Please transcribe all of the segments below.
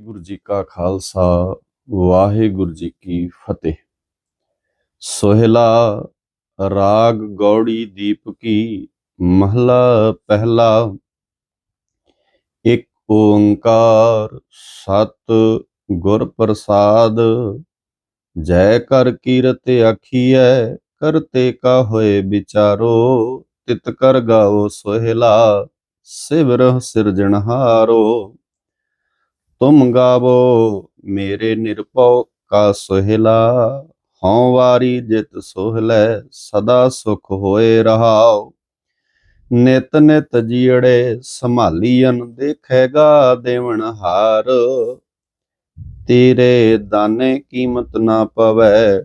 ਵਾਹਿਗੁਰੂ ਜੀ ਕਾ ਖਾਲਸਾ, ਵਾਹਿਗੁਰੂ ਜੀ ਕੀ ਫਤਿਹ। ਸੋਹਿਲਾ ਰਾਗ ਗੌੜੀ ਦੀਪ ਕੀ, ਮਹਲਾ ਪਹਿਲਾ। ਇੱਕ ਓੰਕਾਰ ਸਤ ਗੁਰ ਪ੍ਰਸਾਦ, ਜੈ ਕਰ ਕੀਰਤ ਆਖੀਐ ਕਰਤੇ ਕਾ ਹੋਏ ਵਿਚਾਰੋ, ਤਿਤ ਕਰ ਗਾਓ ਸੋਹਿਲਾ ਸਿਵਰ ਸਿਰਜਣਹਾਰੋ। ਤੁਮ ਗਾਵੋ, ਮੇਰੇ ਨਿਰਭਉ ਕਾ ਸੋਹਿਲਾ। ਹਉ ਵਾਰੀ ਜਿਤ ਸੋਹਲੇ ਸਦਾ ਸੁਖ ਹੋਏ ਰਹਾਉ। ਨਿਤ ਨਿਤ ਜੀੜੇ ਸੰਭਾਲੀਨ ਦੇਖੇਗਾ ਦੇਵਨ ਹਾਰ। ਤੇਰੇ ਦਾਨੇ ਕੀਮਤ ਨਾ ਪਵੈ,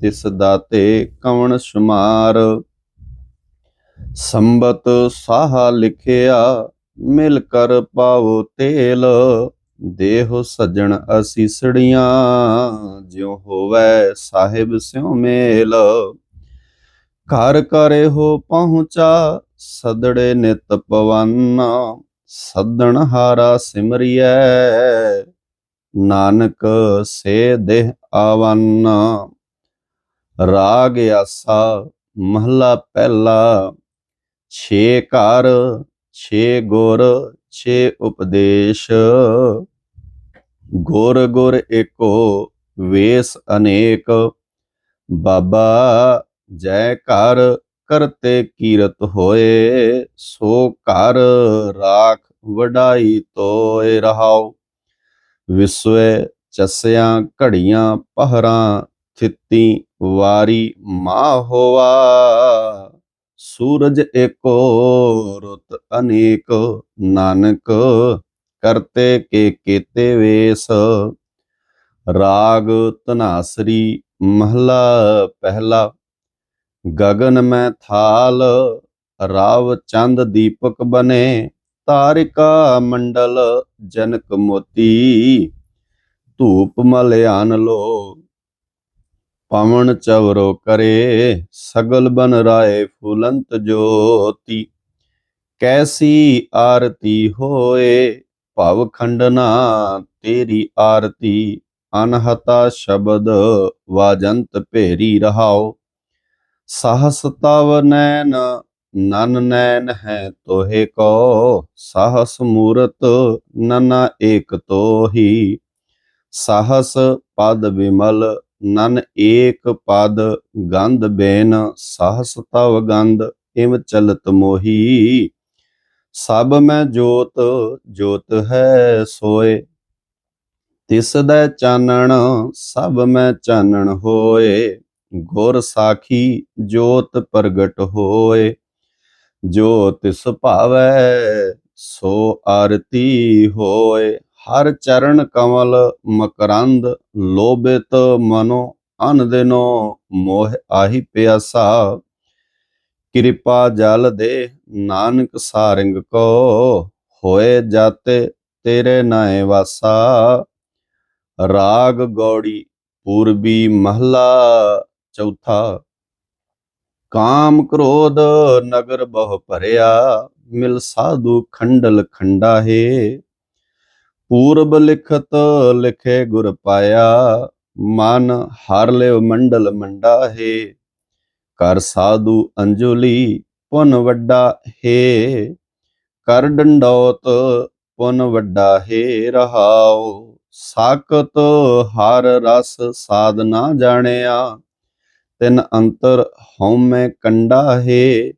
ਤਿਸ ਦਾਤੇ ਕਵਣ ਸ਼ੁਮਾਰ। ਸੰਬਤ ਸਾਹ ਲਿਖਿਆ, ਮਿਲ ਕਰ ਪਾਵੋ ਤੇਲ। ਦੇਹ ਸੱਜਣ ਅਸੀਸੜੀਆਂ ਜਿਉ ਹੋਵੇ ਸਾਹਿਬ ਸਿਉ ਮੇਲ। ਘਰ ਕਰੇ ਹੋ ਪਹੁੰਚਾ, ਸਦੜੇ ਨਿਤ ਪਵਨ, ਸੱਦਣ ਹਾਰਾ ਸਿਮਰਿਐ। ਨਾਨਕ ਸੇ ਦੇਹ ਆਵਨ, ਰਾਗ ਆਸਾ ਮਹਲਾ ਪਹਿਲਾ। ਛੇ ਘਰ, ਛੇ ਗੁਰ ਛੇ ਉਪਦੇਸ਼। ਗੁਰ ਗੁਰ ਏਕੋ, ਵੇਸ ਅਨੇਕ। ਬਾਬਾ, ਜੈ ਘਰ, ਕਰਤੇ ਕੀਰਤ ਹੋਏ। ਸੋ ਘਰ, ਰਾਖ ਵਡਾਈ ਤੋਏ ਰਹਾਉ। ਵਿਸਵੇ ਚਸਿਆਂ, ਘੜੀਆਂ, ਪਹਰਾਂ, ਥਿੱਤੀ ਵਾਰੀ ਮਾ ਹੋਵਾ ਸੂਰਜ ਏਕੋ, ਰੁੱਤ ਅਨੇਕ, ਨਾਨਕ ਕਰਤੇ ਕੇ ਕੀਤੇ ਵੇਸ। ਰਾਗ ਤਨਾਸਰੀ ਮਹਲਾ ਪਹਿਲਾ ਗगन ਮੈਂ ਥਾਲ, ਰਾਵ ਚੰਦ ਦੀਪਕ ਬਨੇ, ਤਾਰਿਕਾ ਮੰਡਲ ਜਨਕ ਮੋਤੀ। ਧੂਪ ਮਲਿਆਨ ਲੋ ਪਵਨ ਚਵਰੋ ਕਰੇ, ਸਗਲ ਬਨ ਰਾਏ ਫੁਲੰਤ ਜੋਤੀ। ਕੈਸੀ ਆਰਤੀ ਹੋਏ, ਭਵ ਖੰਡਨਾ ਤੇਰੀ ਆਰਤੀ, ਅਨਹਤਾ ਸ਼ਬਦ ਵਾਜੰਤ ਭੇਰੀ ਰਹਾਓ। ਸਾਹਸ ਤਵ ਨੈਨ ਨਨ ਨੈਨ ਹੈ ਤੋਹੇ ਕੋ, ਸਾਹਸ ਮੂਰਤ ਨਨਾ ਏਕ ਤੋਹੀ। ਸਾਹਸ ਪਦ ਵਿਮਲ ਨਨ ਏਕ ਪਦ ਗੰਧ ਬੇਨ, ਸਾਹਸ ਤਵ ਗੰਧ ਇਮ ਚਲਤ ਮੋਹੀ। ਸਭ ਮੈਂ ਜੋਤ ਜੋਤ ਹੈ ਸੋਏ। ਤਿਸ ਦਾ ਚਾਨਣ, ਸਭ ਮੈਂ ਚਾਨਣ ਹੋਏ। ਗੁਰ ਸਾਖੀ ਜੋਤ ਪ੍ਰਗਟ ਹੋਏ। ਜੋ ਤਿਸ ਭਾਵੈ, ਸੋ ਆਰਤੀ ਹੋਏ। ਹਰ ਚਰਨ ਕਮਲ ਮਕਰੰਦ, ਲੋਭਿਤ ਮਨੋ ਅਨ ਦਿਨੋ ਮੋਹ ਆਹੀ ਪਿਆਸਾ। ਕਿਰਪਾ ਜਲ ਦੇ ਨਾਨਕ ਸਾਰਿੰਗ ਕੋ, ਹੋਏ ਜਾਤੇ ਤੇਰੇ ਨਾਏ ਵਾਸਾ। ਰਾਗ ਗੌੜੀ ਪੂਰਬੀ ਮਹਲਾ ਚੌਥਾ। ਕਾਮ ਕ੍ਰੋਧ ਨਗਰ ਬਹੁ ਭਰਿਆ, ਮਿਲ ਸਾਧੂ ਖੰਡਲ ਖੰਡਾ ਹੈ ਪੂਰਬ ਲਿਖਤ ਲਿਖੇ ਗੁਰ ਪਾਇਆ, ਮਨ ਹਰ ਲਿਵ ਮੰਡਲ ਮੰਡਾ ਹੈ ਕਰ ਸਾਧੂ ਅੰਜੁਲੀ ਪੁਨ ਵੱਡਾ ਹੈ, ਕਰ ਡੰਡੋਤ ਪੁਨ ਵੱਡਾ ਹੈ ਰਹਾਓ ਸਾਕਤ ਹਰ ਰਸ ਸਾਧ ਨਾ ਜਾਣਿਆ, ਤਿਨ ਅੰਤਰ ਹਉਮੈ ਕੰਡਾ ਹੈ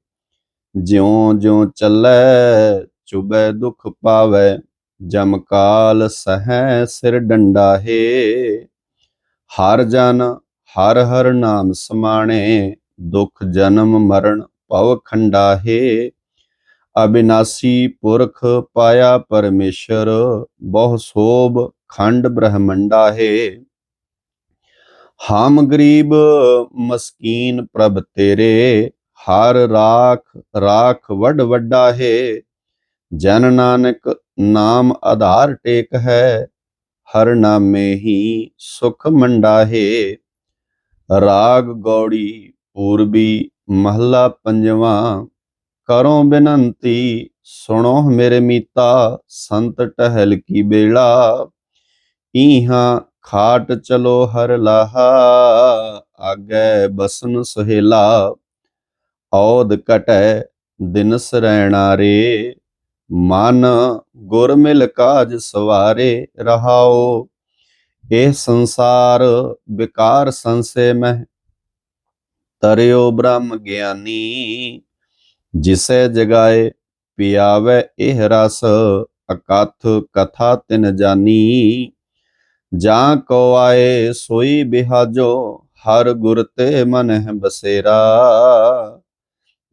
ਜਿਉ ਜਿਉ ਚੱਲੈ, ਚੁਬੈ ਦੁਖ ਪਾਵੈ ਜਮਕਾਲ ਸਹਿ ਸਿਰ ਡੰਡਾ ਹੈ ਹਰ ਜਨ ਹਰ ਹਰ ਨਾਮ ਸਮਾਣੇ, ਦੁਖ ਜਨਮ ਮਰਨ ਭਵ ਖੰਡਾ ਹੈ ਅਬਿਨਾਸੀ ਪੁਰਖ ਪਾਇਆ ਪਰਮੇਸ਼ਰ, ਬਹੁ ਸੋਭ ਖੰਡ ਬ੍ਰਹਮੰਡਾ ਹੈ ਹਮ ਗਰੀਬ ਮਸਕੀਨ ਪ੍ਰਭ ਤੇਰੇ, ਹਰ ਰਾਖ ਰਾਖ ਵੱਡ ਵੱਡਾ ਹੈ ਜਨ ਨਾਨਕ ਨਾਮ ਆਧਾਰ ਟੇਕ ਹੈ, ਹਰ ਨਾਮੇ ਹੀ ਸੁਖ ਮੰਡਾ ਹੈ ਰਾਗ ਗੌੜੀ ਪੂਰਬੀ ਮਹੱਲਾ ਪੰਜਵਾਂ, ਕਰੋ ਬੇਨੰਤੀ ਸੁਣੋ ਮੇਰੇ ਮੀਤਾ, ਸੰਤ ਟਹਿਲ ਕੀ ਬੇਲਾ। ਈਹਾਂ ਖਾਟ ਚਲੋ ਹਰ ਲਾਹਾ, ਆਗੇ ਬਸਨ ਸੁਹੇਲਾ। ਔਦ ਕਟੈ ਦਿਨਸ ਰਹਿਣਾ ਰੇ। ਮਨ ਗੁਰਮਿਲ ਕਾਜ ਸਵਾਰੇ ਰਹਾਓ, ਇਹ ਸੰਸਾਰ ਵਿਕਾਰ ਸੰਸੇ ਮਹਿ। ਤਰਿਓ ਬ੍ਰਹਮ ਗਿਆਨੀ, ਜਿਸੇ ਜਗਾਏ ਪਿਆਵੇ ਇਹ ਰਸ, ਅਕਥ ਕਥਾ ਤਿਨ ਜਾਨੀ। ਜਾਂ ਕੋ ਆਏ ਸੋਈ ਬਿਹਾਜੋ, ਹਰ ਗੁਰ ਤੇ ਮਨ ਬਸੇਰਾ।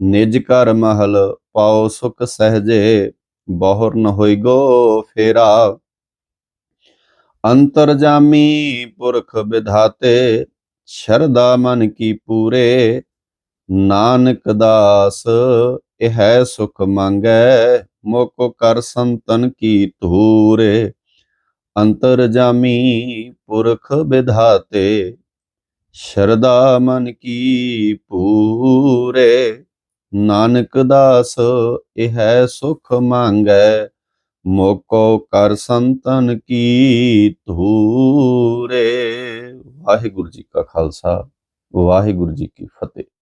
ਨਿਜ ਕਰ ਮਹਲ ਪਾਓ ਸੁਖ ਸਹਜੇ ਬਹੁਰ ਨ ਹੋਈ ਗੋ ਫੇਰਾ। ਅੰਤਰ ਜਾਮੀ ਪੁਰਖ ਵਿਧਾਤੇ ਸ਼ਰਦਾ ਮਨ ਕੀ ਪੂਰੇ। ਨਾਨਕ ਦਾਸ, ਇਹ ਸੁਖ ਮੰਗੈ, ਮੋਕੋ ਕਰ ਸੰਤਨ ਕੀ ਧੂਰੇ। ਅੰਤਰ ਜਾਮੀ ਪੁਰਖ ਵਿਧਾਤੇ ਸ਼ਰਦਾ ਮਨ ਕੀ ਪੂਰੇ। ਨਾਨਕ ਦਾਸ, ਇਹ ਸੁਖ ਮੰਗੈ, ਮੋਕੋ ਕਰ ਸੰਤਨ ਕੀ ਧੂਰੇ। ਵਾਹਿਗੁਰੂ ਜੀ ਕਾ ਖਾਲਸਾ, ਵਾਹਿਗੁਰੂ ਜੀ ਕੀ ਫਤਿਹ।